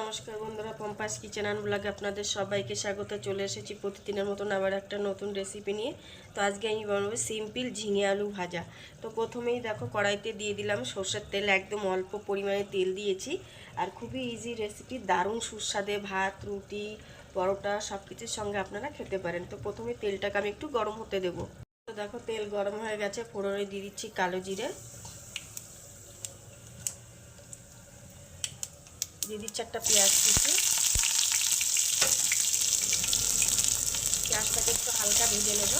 নমস্কার বন্ধুরা, পম্পাস কিচেন আন ব্লগে আপনাদের সবাইকে স্বাগত। চলে এসেছি প্রতিদিনের মতন আবার একটা নতুন রেসিপি নিয়ে। তো আজকে আমি বানাবো সিম্পল ঝিঙে আলু ভাজা। তো প্রথমেই দেখো, কড়াইতে দিয়ে দিলাম সর্ষের তেল, একদম অল্প পরিমাণে তেল দিয়েছি। আর খুবই ইজি রেসিপি দারুণ সুস্বাদে ভাত, রুটি, পরোটা সব কিছুর সঙ্গে আপনারা খেতে পারেন। তো প্রথমে তেলটাকে আমি একটু গরম হতে দেবো। তো দেখো, তেল গরম হয়ে গেছে, ফোড়নে দিয়ে দিচ্ছি কালো জিরে। দিয়ে দিচ্ছি একটা পেঁয়াজ কুচি। পেঁয়াজটাকে একটু হালকা ভেজে নেব।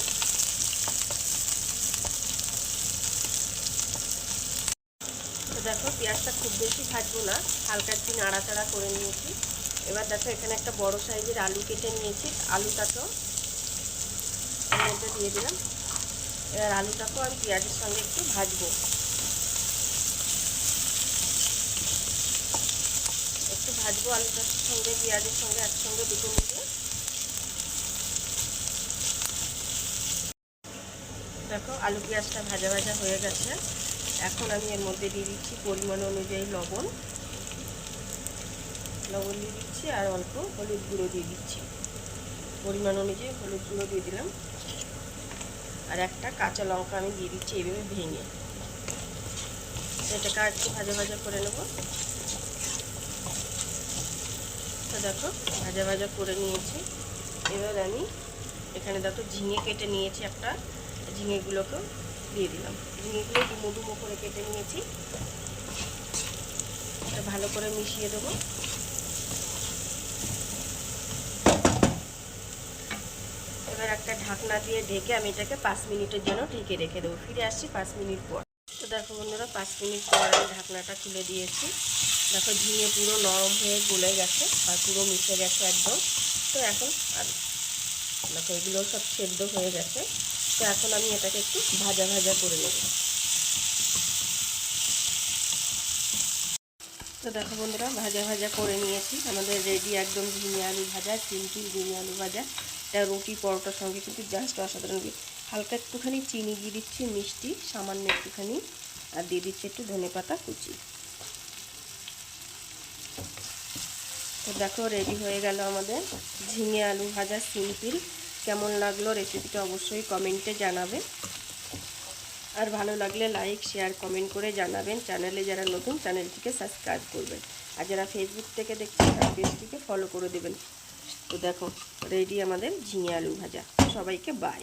তো দেখো, পেঁয়াজটা খুব বেশি ভাজবো না, হালকা একটু নাড়াচাড়া করে নিয়েছি। এবার দেখো, এখানে একটা বড় সাইজের আলু কেটে নিয়েছি, আলুটাকেও মধ্যে দিয়ে দিলাম। এবার আলুটাকেও আমি পেঁয়াজের সঙ্গে একটু ভাজবো একটু ভাজবো আলুটার সঙ্গে, পেঁয়াজের সঙ্গে, একসঙ্গে দুটো মিলিয়ে। দেখো, আলু পেঁয়াজটা ভাজা ভাজা হয়ে গেছে। এখন আমি এর মধ্যে দিয়ে দিচ্ছি পরিমাণ অনুযায়ী লবণ। লবণ দিয়ে দিচ্ছি আর অল্প হলুদ গুঁড়ো দিয়ে দিচ্ছি। পরিমাণ অনুযায়ী হলুদ গুঁড়ো দিয়ে দিলাম। আর একটা কাঁচা লঙ্কা আমি দিয়ে দিচ্ছি এইভাবে ভেঙে। এটাকে আর একটু ভাজা ভাজা করে নেব। তো দেখো, ভাজা ভাজা করে নিয়েছি। এবার আমি এখানে দেখো, ঝিঙে কেটে নিয়েছি একটা। ঝিঙেগুলোকেও দিয়ে দিলাম। ঝিঙেগুলো ডুমো ডুমো করে কেটে নিয়েছি। এটা ভালো করে মিশিয়ে দেবো। এবার একটা ঢাকনা দিয়ে ঢেকে আমি এটাকে পাঁচ মিনিটের জন্য ঢেকে রেখে দেবো। ফিরে আসছি পাঁচ মিনিট পর। তো দেখো বন্ধুরা, পাঁচ মিনিট পর আমি ঢাকনাটা খুলে দিয়েছি। দেখো ঝিঙে পুরো নরম হয়ে গলে গেছে আর পুরো মিশে গেছে একদম। তো এখন আর দেখো এগুলো সব সেদ্ধ হয়ে গেছে। তো এখন আমি এটাকে একটু ভাজা ভাজা করে নেব। তো দেখো বন্ধুরা, ভাজা ভাজা করে নিয়েছি। আমাদের রেডি একদম ঝিঙে আলু ভাজা, সিম্পল ঝিঙে আলু ভাজা। এটা রুটি, পরোটার সঙ্গে কিন্তু জাস্ট অসাধারণ হালকা একটুখানি চিনি দিয়ে দিচ্ছি, মিষ্টি, সামান্য একটুখানি। আর দিয়ে দিচ্ছি একটু ধনে পাতা কুচি। তো দেখো রেডি হয়ে গেল আমাদের ঝিঙে আলু ভাজা সিম্পল। কেমন লাগল রেসিপিটা অবশ্যই কমেন্টে জানাবেন আর ভালো লাগলে লাইক শেয়ার কমেন্ট করে জানাবেন। চ্যানেলে যারা নতুন চ্যানেলটিকে সাবস্ক্রাইব করবেন। আর যারা ফেসবুক থেকে দেখছেন, তারা পেজটিকে ফলো করে দেবেন। তো দেখো রেডি আমাদের ঝিঙে আলু ভাজা। সবাইকে বাই